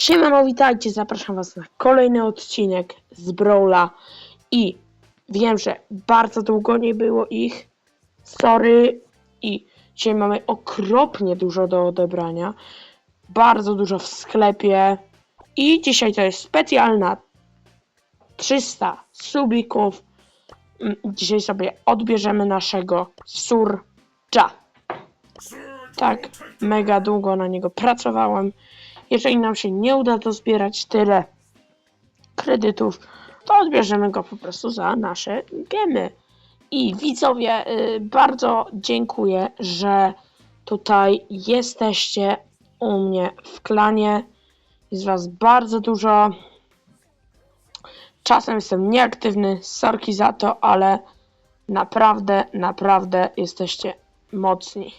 Siemano, witajcie, zapraszam was na kolejny odcinek z Brawla. I wiem, że bardzo długo nie było ich, sorry. I dzisiaj mamy okropnie dużo do odebrania, bardzo dużo w sklepie. I dzisiaj to jest specjalna 300 subików, Mm, dzisiaj sobie odbierzemy naszego surcza. Tak, mega długo na niego pracowałem. Jeżeli nam się nie uda to zbierać tyle kredytów, to odbierzemy go po prostu za nasze gemy. I widzowie, y, bardzo dziękuję, że tutaj jesteście u mnie w klanie. Jest was bardzo dużo. Czasem jestem nieaktywny, sorki za to, ale naprawdę, naprawdę jesteście mocni.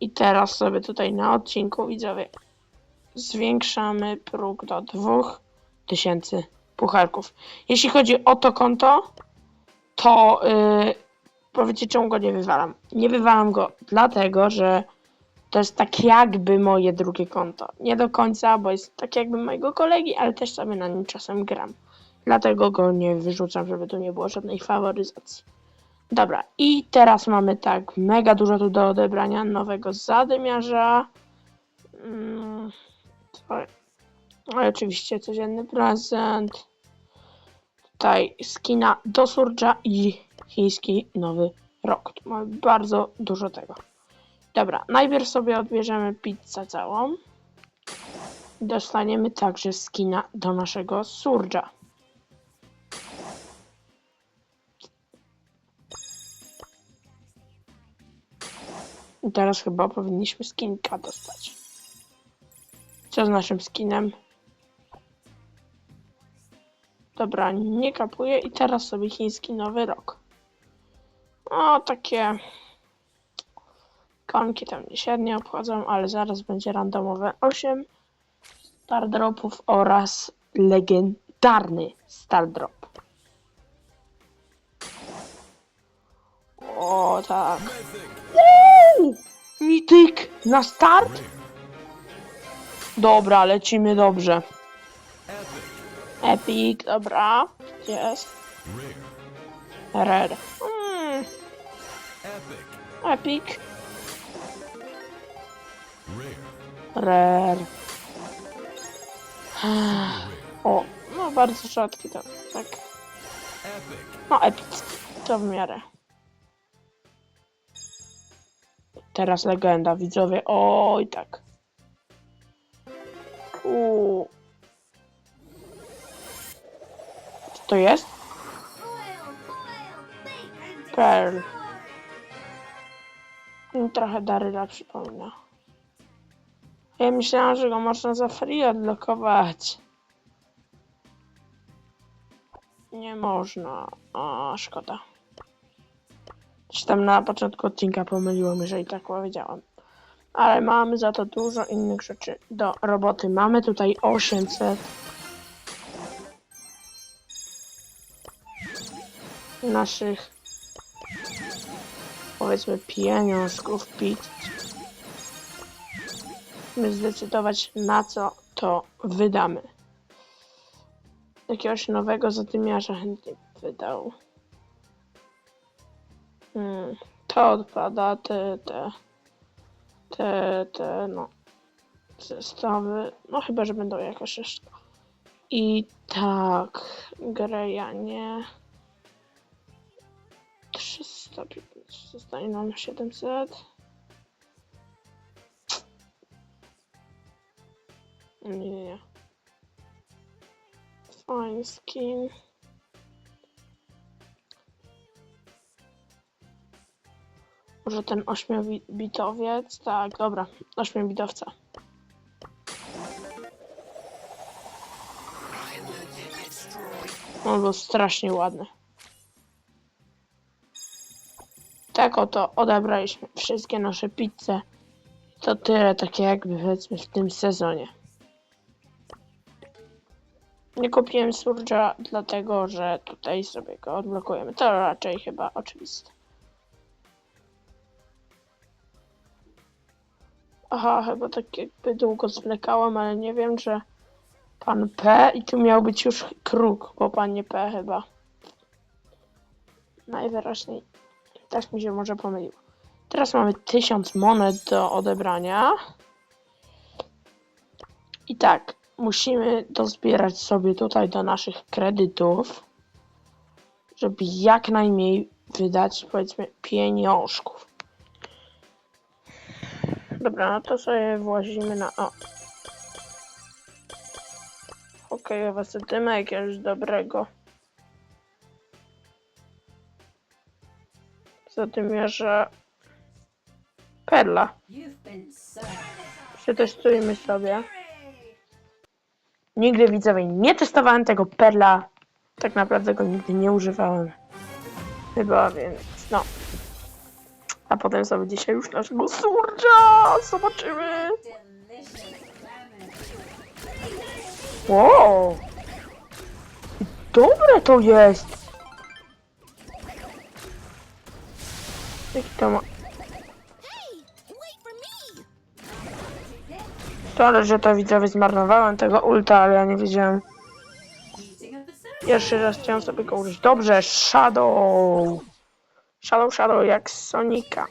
I teraz sobie tutaj na odcinku widzowie zwiększamy próg do 2000 pucharków. Jeśli chodzi o to konto, to yy, powiecie czemu go nie wywalam. Nie wywalam go dlatego, że to jest tak jakby moje drugie konto. Nie do końca, bo jest tak jakby mojego kolegi, ale też sobie na nim czasem gram. Dlatego go nie wyrzucam, żeby tu nie było żadnej faworyzacji. Dobra, i teraz mamy tak mega dużo tu do odebrania nowego zadymiarza. Mm, oczywiście codzienny prezent. Tutaj skina do Surge'a i chiński nowy rok. Tu mamy bardzo dużo tego. Dobra, najpierw sobie odbierzemy pizzę całą. Dostaniemy także skina do naszego Surge'a. I teraz chyba powinniśmy skinka dostać. Co z naszym skinem? Dobra, nie kapuję i teraz sobie chiński nowy rok. O, takie konki tam mnie średnio obchodzą, ale zaraz będzie randomowe 8 star dropów oraz legendarny star drop. O, tak. Mityk na start? Dobra, lecimy dobrze. Epic, dobra. Jest. Rare. Mm, epic. Rare. O, no bardzo rzadki to, tak. No epicki, to w miarę. Teraz legenda, widzowie. Oj, tak. Uuu. Co to jest? Pearl. Trochę Daryla przypomina. Ja myślałam, że go można za free odblokować. Nie można. A, szkoda. Coś tam na początku odcinka pomyliło mi, że i tak powiedziałam. Ale mamy za to dużo innych rzeczy do roboty. Mamy tutaj 800. Naszych powiedzmy pieniążków pić. Musimy zdecydować na co to wydamy. Jakiegoś nowego zadymiarza chętnie wydał. Hmm, to odpada, te, te, te, te, no, zestawy, no chyba, że będą jakoś jeszcze. I tak, Greja nie. 300, zostanie nam 700. Nie, nie, nie. Fine skin. Może ten ośmiobitowiec? Tak, dobra, ośmiobitowca. On był strasznie ładny. Tak oto odebraliśmy wszystkie nasze pizze. To tyle, takie jakby powiedzmy w tym sezonie. Nie kupiłem Surge'a dlatego, że tutaj sobie go odblokujemy. To raczej chyba oczywiste. Aha, chyba tak jakby długo zwlekałem, ale nie wiem, że pan P i tu miał być już kruk po panie P chyba. Najwyraźniej też mi się może pomyliło. Teraz mamy 1000 monet do odebrania. I tak, musimy dozbierać sobie tutaj do naszych kredytów, żeby jak najmniej wydać, powiedzmy, pieniążków. Dobra, no to sobie włazimy na... O. Hokejowa setyma jakiegoś dobrego. Zadymiarza Perla. Przetestujmy sobie. Nigdy widzowie nie testowałem tego perla. Tak naprawdę go nigdy nie używałem. Chyba, więc no. Potem sobie dzisiaj już naszego surcza zobaczymy. Wow. Dobre to jest. Jaki to ma... Szkoda, że to widzowie zmarnowałem tego ulta, ale ja nie wiedziałem. Pierwszy raz chciałem sobie go użyć. Dobrze, Shadow. Shadow, Shadow jak Sonika.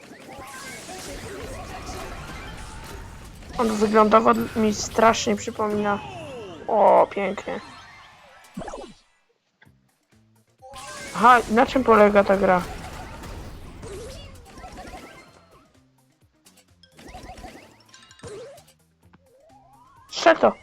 On wyglądowo mi strasznie przypomina. O, pięknie. Aha, na czym polega ta gra? Strzel to.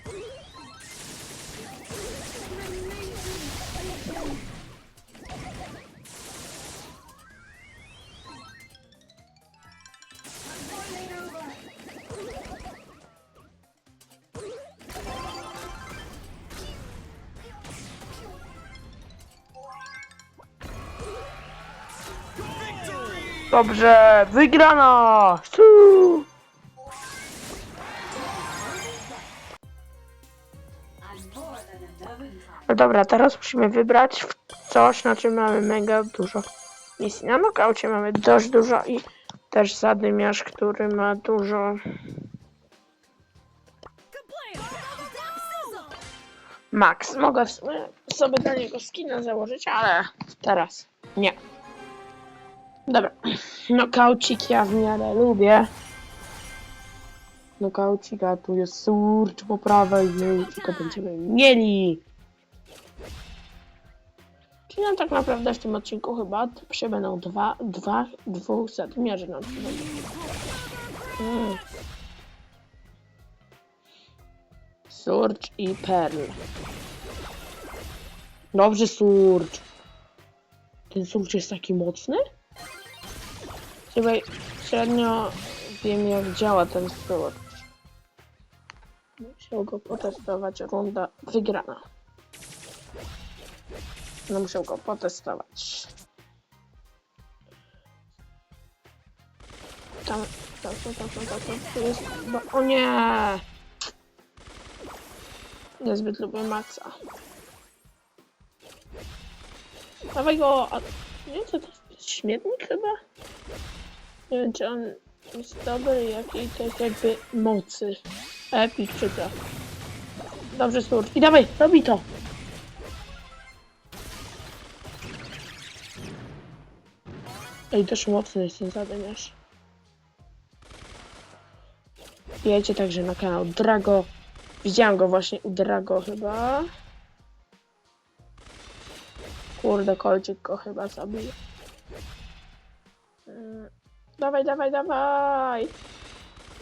Dobrze, wygrana! No dobra, teraz musimy wybrać coś, na czym mamy mega dużo misji. Na nokaucie mamy dość dużo i też zadymiarz, który ma dużo... Max, mogę sobie dla niego skina założyć, ale teraz nie. Dobra, nokaucik ja w miarę lubię. Nokaucik, a tu jest surcz po prawej, i tylko będziemy mieli. Czyli nam tak naprawdę w tym odcinku chyba przybędą dwa, dwa, dwóch nam przybędzie. Mm. Surcz i Perl. Dobrze, Surcz. Ten Surcz jest taki mocny? Chyba średnio wiem jak działa ten Surcz. Musiał go potestować, runda wygrana. No muszę go potestować. Tam, tam, tam, tam, tam, tam, tam jest chyba... O nie! Niezbyt lubię Maxa. Dawaj go... A... Nie, to jest śmietnik chyba? Nie wiem, czy on jest dobry, jaki to jest jakby mocy. Epic czy to. Dobrze, Sturcz. I dawaj, robi to! Ej, też mocny jest ten. Wiecie także na kanał Drago. Widziałem go właśnie u Drago chyba. Kurde, kolcik go chyba zabił. Mm, Dawaj, dawaj, dawaj!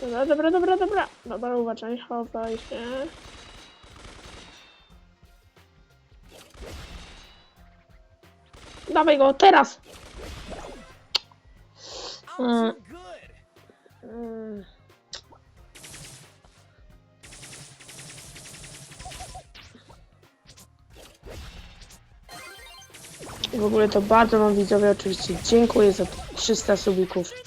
Dobra, dobra, dobra, dobra. Dobra, uważaj, chowaj się. Dawaj go, teraz! Mm. Mm. W ogóle to bardzo wam widzowie oczywiście dziękuję za 300 subików.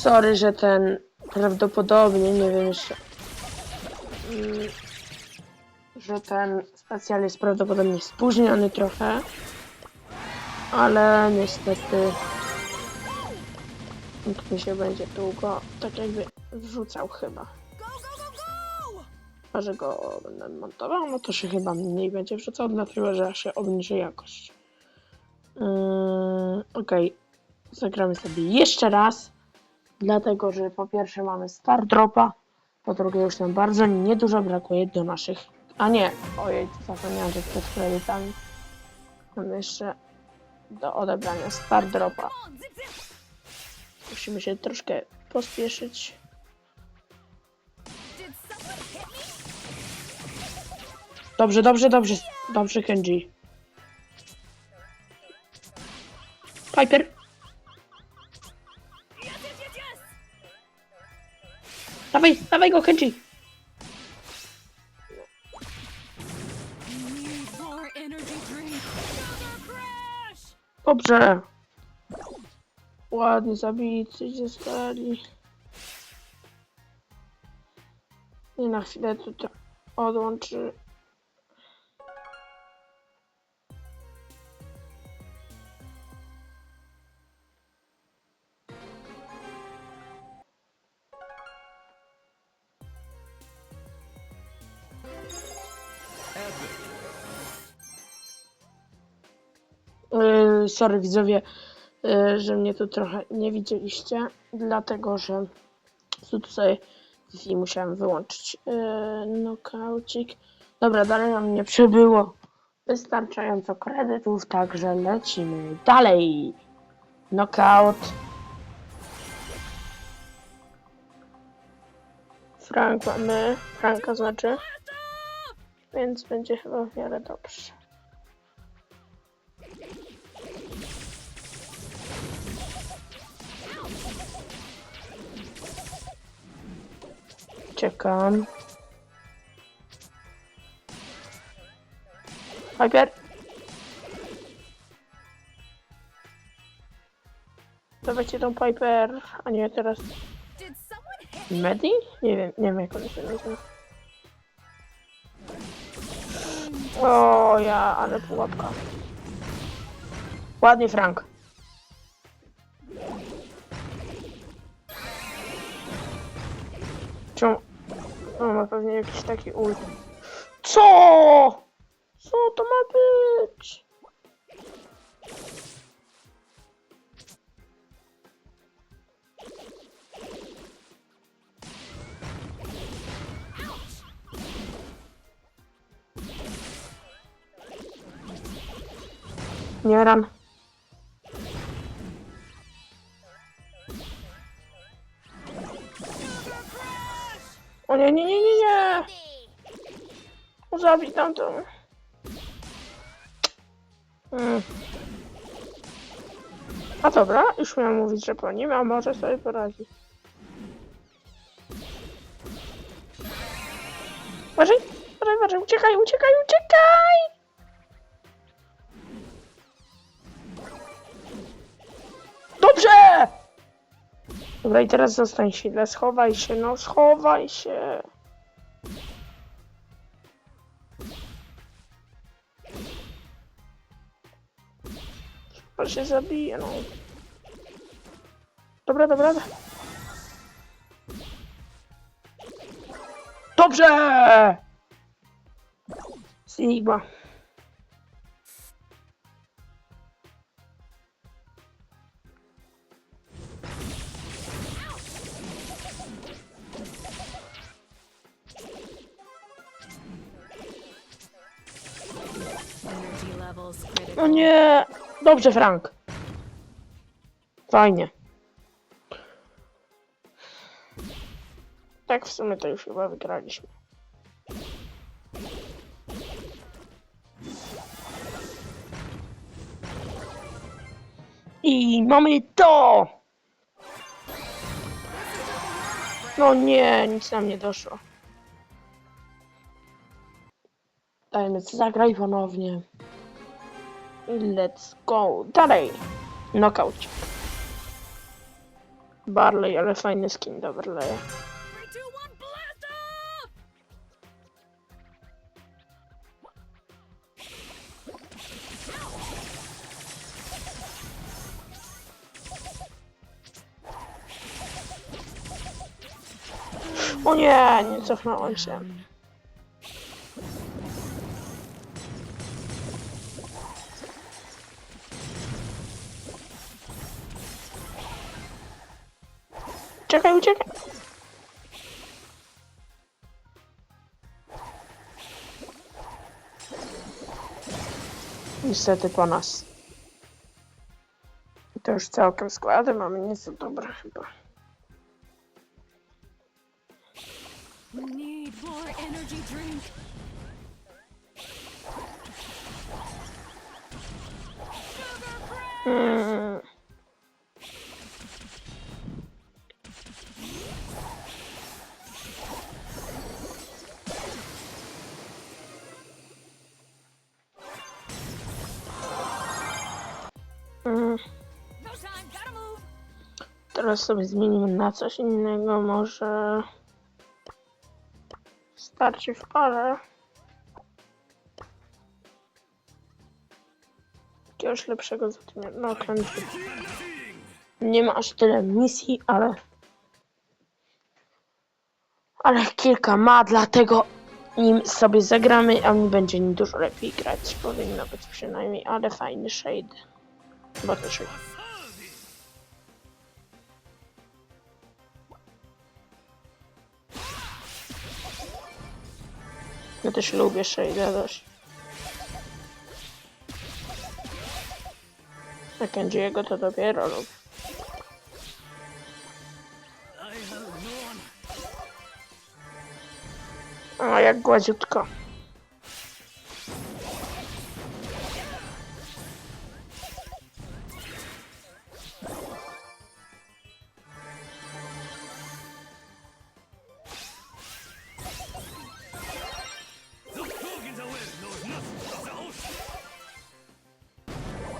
Sorry, że ten prawdopodobnie, nie wiem jeszcze, mm, że ten specjal jest prawdopodobnie spóźniony trochę, ale niestety Nikt mi się będzie długo tak jakby wrzucał chyba. A że go będę montował, no to się chyba mniej będzie wrzucał, dlatego że się obniży jakość. Yy, Okej, zagramy sobie jeszcze raz, dlatego że po pierwsze mamy Star Dropa, po drugie już nam bardzo niedużo brakuje do naszych... A nie, ojej, zapomniałam, że przed kredytami mamy jeszcze do odebrania Star Dropa. Musimy się troszkę pospieszyć. Dobrze, dobrze, dobrze, dobrze, Kenji. Piper. Dawaj, dawaj go, Kenji. Dobrze. Ładnie zabity zostali. I na chwilę tutaj odłączy. Sorry widzowie, yy, że mnie tu trochę nie widzieliście, dlatego że tu tutaj Wi musiałem wyłączyć yy, nokaucik. Dobra, dalej nam nie przybyło wystarczająco kredytów, także lecimy dalej. Knockout. Frank mamy, Franka znaczy, więc będzie chyba w miarę dobrze. Czekam. Piper. Dawajcie tą Piper, a nie teraz Medi? Nie wiem, nie wiem jak on się nazywa. O ja, ale pułapka. Ładnie Frank. Czemu? O, ma pewnie jakiś taki ult. Co? Co to ma być? Nie ran. O nie, nie, nie, nie, nie! Zabij tamtą. Mm. A dobra, już miałam mówić, że po nim, a może sobie poradzi. Uważaj, uważaj, uważaj, uciekaj, uciekaj, uciekaj! Dobra, i teraz zostań chwilę, schowaj się, no schowaj się. Chyba się zabije, no. Dobra, dobra. Dobrze! Enigma. Dobrze, Frank. Fajnie. Tak, w sumie to już chyba wygraliśmy. I mamy to! No nie, nic nam nie doszło. Dajmy, zagraj ponownie. Let's go. Dalej. Knockout. Barley, ale fajny skin do O nie, nie cofnąłem się. Czekaj, uciekaj. Niestety po nas. I to już całkiem składy mamy nie są dobre chyba. Need Teraz sobie zmienimy na coś innego, może starczy w parę. Jakiegoś lepszego zatrudnienia. No, kręci. Nie ma aż tyle misji, ale ale kilka ma, dlatego nim sobie zagramy, a mi będzie nim dużo lepiej grać. Powinno być przynajmniej, ale fajny shade. Bo to shade. Ja też lubię Shade'a dość. A Kenji'ego to dopiero lubię. O, jak gładziutko.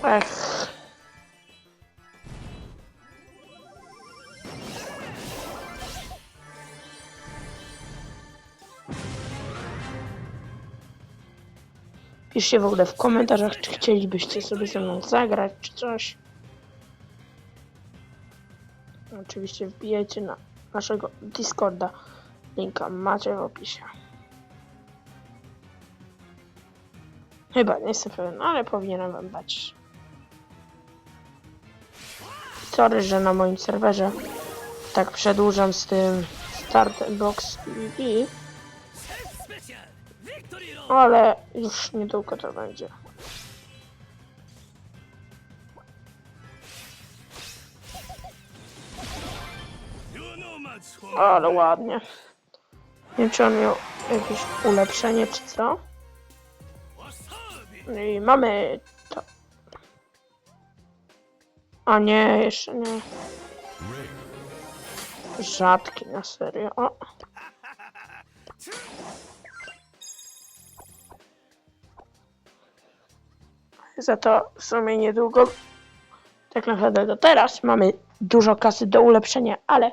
Ech. Piszcie w ogóle w komentarzach, czy chcielibyście sobie ze mną zagrać, czy coś. Oczywiście wbijajcie na naszego Discorda. Linka macie w opisie. Chyba, nie jestem pewien, ale powinienem wam dać. Sorry, że na moim serwerze tak przedłużam z tym Start Box ale już niedługo to będzie. Ale ładnie. Nie wiem, czy on miał jakieś ulepszenie, czy co. No I mamy. A nie, jeszcze nie. Rzadki na serio. O. Za to w sumie niedługo, tak naprawdę do teraz, mamy dużo kasy do ulepszenia, ale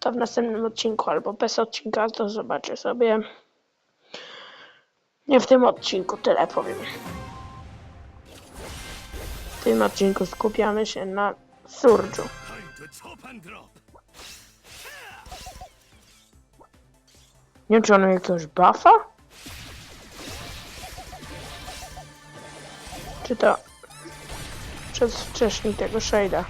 to w następnym odcinku albo bez odcinka, to zobaczę sobie. Nie w tym odcinku, tyle powiem. Tym odcinku skupiamy się na drop. Nie wiem, czy on ma jakiegoś buffa? Czy to przez wcześniej tego shade'a?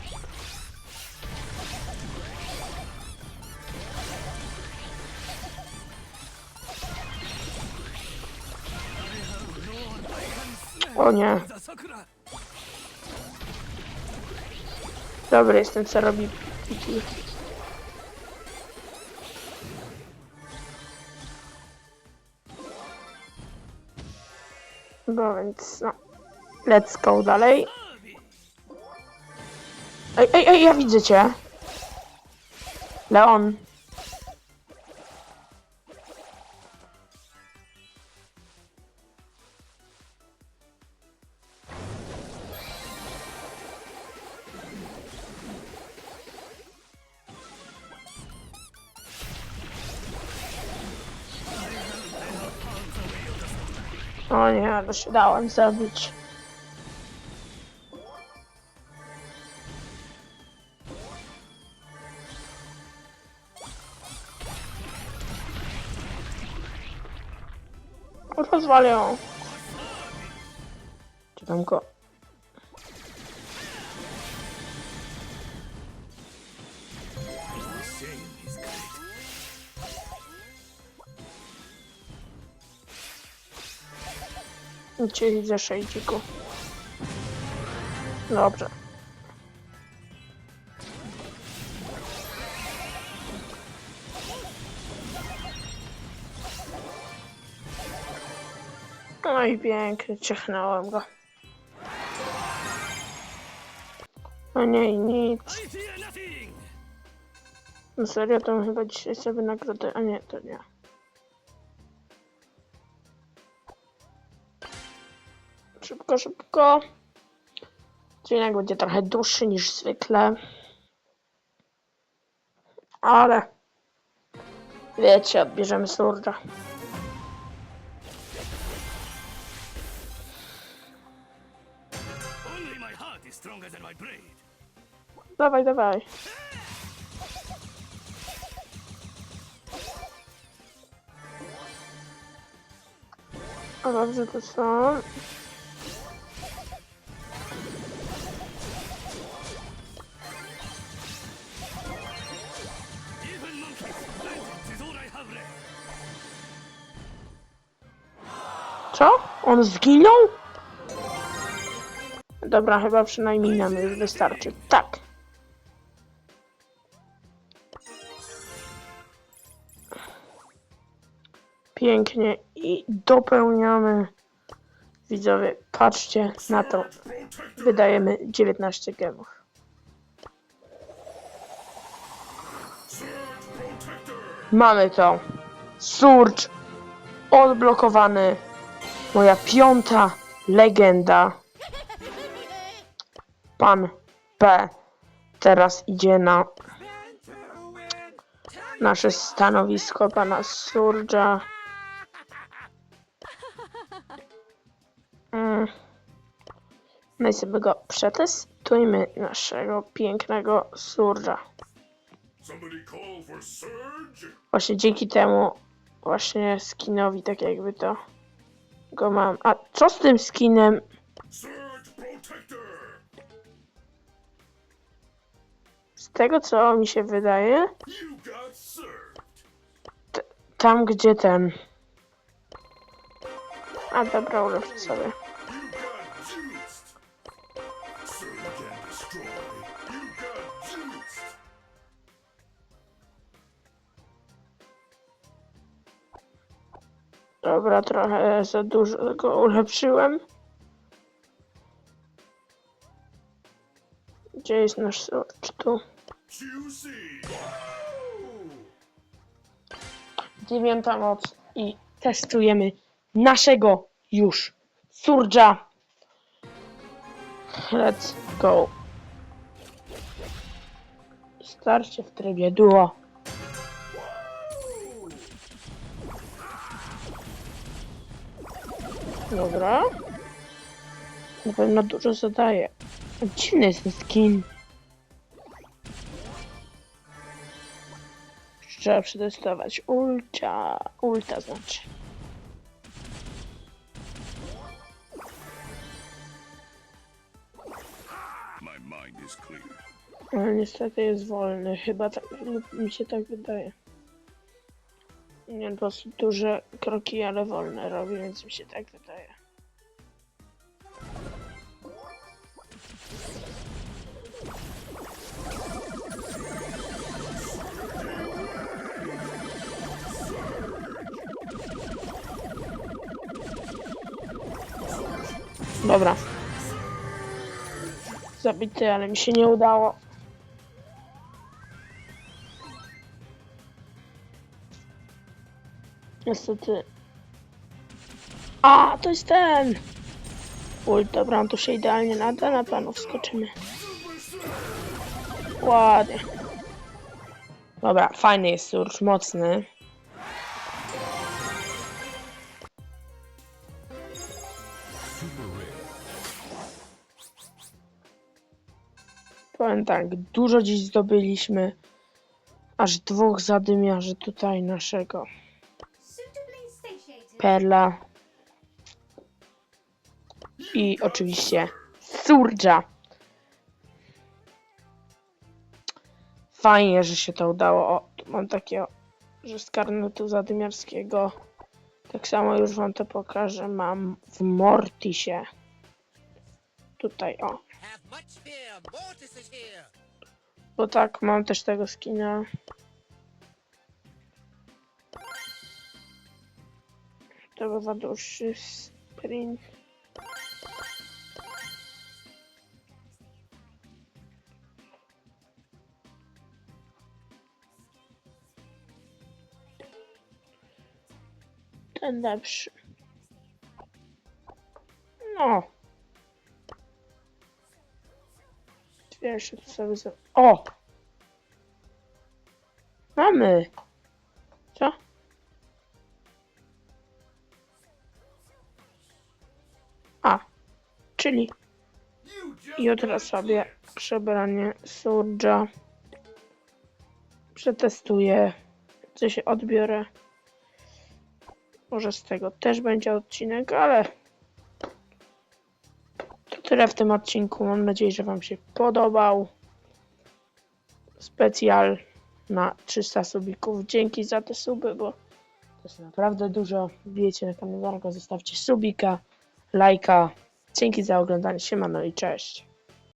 O nie, dobry jestem co robi Piki. Więc no. Let's go dalej. Ej, ej, ej, ja widzę cię. Leon. czegoś udałem zrobić. Rozwalę ją. Czytam go. Cię widzę, szejdziku. Dobrze. No pięknie, ciechnąłem go. No nie, i nic. No serio, to chyba dzisiaj sobie nagrodę, a nie, to nie. Szybko, szybko. Odcinek będzie trochę dłuższy niż zwykle. Ale wiecie, odbierzemy surda. Dawaj, dawaj. O, dobrze, to są. On zginął? Dobra, chyba przynajmniej nam już wystarczy. Tak. Pięknie i dopełniamy. Widzowie, patrzcie na to. Wydajemy 19 gemów. Mamy to. Surge odblokowany. Moja piąta legenda. Pan P teraz idzie na nasze stanowisko pana Surge'a. Mm. No i sobie go przetestujmy naszego pięknego Surge? Właśnie dzięki temu właśnie skinowi tak jakby to go mam. A co z tym skinem? Z tego co mi się wydaje, tam gdzie ten. A dobra, ulepszę sobie. Dobra, trochę za dużo go ulepszyłem. Gdzie jest nasz surge? Tu. Dziewiąta moc i testujemy naszego już surge'a. Let's go. Starcie w trybie duo. Dobra. Na pewno dużo zadaje. Dziwny jest ten skin. Trzeba przetestować. Ulta. Ulta znaczy. Ale niestety jest wolny. Chyba tak, mi się tak wydaje. Nie, po prostu duże kroki, ale wolne robi, więc mi się tak wydaje. Dobra. Zabity, ale mi się nie udało. Niestety. A, to jest ten! Ult, dobra, on tu się idealnie nada, na panu wskoczymy. Ładnie. Dobra, fajny jest surge, mocny. Powiem tak, dużo dziś zdobyliśmy. Aż dwóch zadymiarzy tutaj naszego. Perla i oczywiście Surja. Fajnie, że się to udało. O, tu mam takiego, że z karnetu zadymiarskiego. Tak samo już wam to pokażę. Mam w Mortisie. Tutaj, o. Bo tak, mam też tego skina. To bywa dłuższy sprint. Ten lepszy. No. Pierwszy sobie za... O! Mamy! Czyli jutro sobie przebranie Surge'a przetestuję, co się odbiorę. Może z tego też będzie odcinek, ale to tyle w tym odcinku. Mam nadzieję, że Wam się podobał. Specjal na 300 subików. Dzięki za te suby, bo to jest naprawdę dużo. Wbijecie na kanał Darka, zostawcie subika, lajka. Dzięki za oglądanie. Siemano i cześć.